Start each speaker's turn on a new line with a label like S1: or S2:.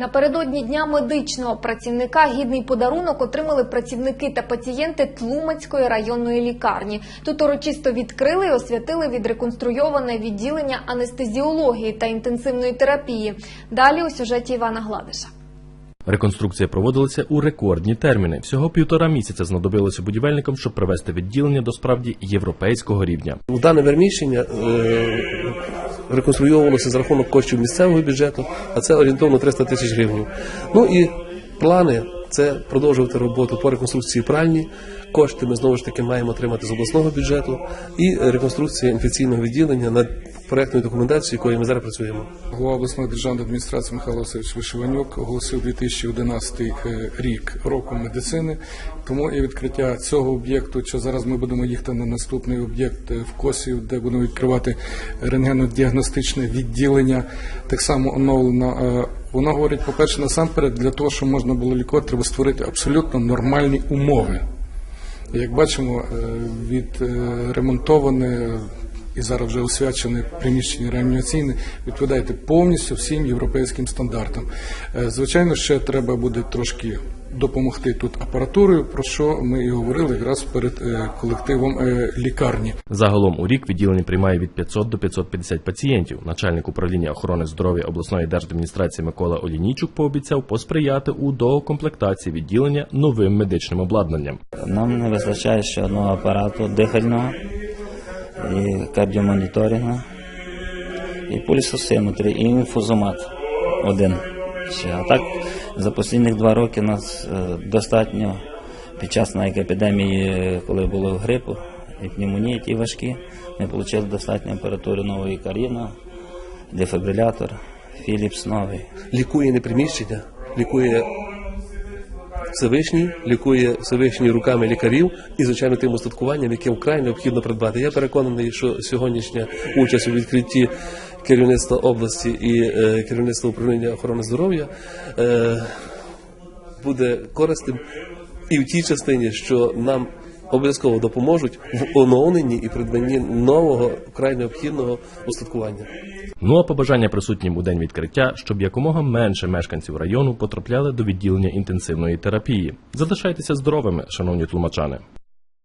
S1: Напередодні дня медичного працівника гідний подарунок отримали працівники та пацієнти Тлумацької районної лікарні. Тут урочисто відкрили і освятили відреконструйоване відділення анестезіології та інтенсивної терапії. Далі у сюжеті Івана Гладиша.
S2: Реконструкція проводилася у рекордні терміни. Всього півтора місяця знадобилося будівельникам, щоб привести відділення до справді європейського рівня.
S3: Дане приміщення е, реконструйовувалося за рахунок коштів місцевого бюджету, а це орієнтовно 300 тисяч гривень. Ну і плани це продовжувати роботу по реконструкції пральні. Кошти ми знову ж таки маємо отримати з обласного бюджету і реконструкція інфекційного відділення над проектною документацією, якою ми зараз працюємо.
S4: Голова обласної державної адміністрації Михайло Васильович Вишиванюк оголосив 2011 е, рік роком медицини. Тому і відкриття цього об'єкту, що зараз ми будемо їхати на наступний об'єкт е, в Косів, де будемо відкривати рентгенодіагностичне відділення, так само оновлено. Е, Воно говорить, по-перше, насамперед, для того, щоб можна було лікувати, треба створити абсолютно нормальні умови. Як бачимо, відремонтоване і зараз вже освячене приміщення реанімаційне відповідає повністю всім європейським стандартам. Е, Звичайно, ще треба буде трошки допомогти тут апаратурою, про що ми і говорили якраз перед е, колективом е, лікарні.
S2: Загалом у рік відділення приймає від 500 до 550 пацієнтів. Начальник управління охорони здоров'я обласної держадміністрації Микола Олінійчук пообіцяв посприяти у доокомплектації відділення новим медичним обладнанням.
S5: Нам не вистачає ще одного апарату дихального і кардіомоніторингу, і пульсосиметрі, і інфузомат один. Ще. А так за останні два роки нас е, достатньо під час навіть епідемії, е, коли було грипу і пневмонії ті важкі, ми отримали достатньо апаратури нової Каріна, дефібрилятор, Філіпс новий.
S3: Лікує не приміщення, лікує Всевишній, лікує Всевишній руками лікарів і, звичайно, тим устаткуванням, яке вкрай необхідно придбати. Я переконаний, що сьогоднішня участь у відкритті керівництва області і е, керівництва управління охорони здоров'я е, буде корисним і в тій частині, що нам обов'язково допоможуть в оновленні і придбанні нового вкрай необхідного устаткування.
S2: Ну а побажання присутнім у день відкриття, щоб якомога менше мешканців району потрапляли до відділення інтенсивної терапії. Залишайтеся здоровими, шановні тлумачани.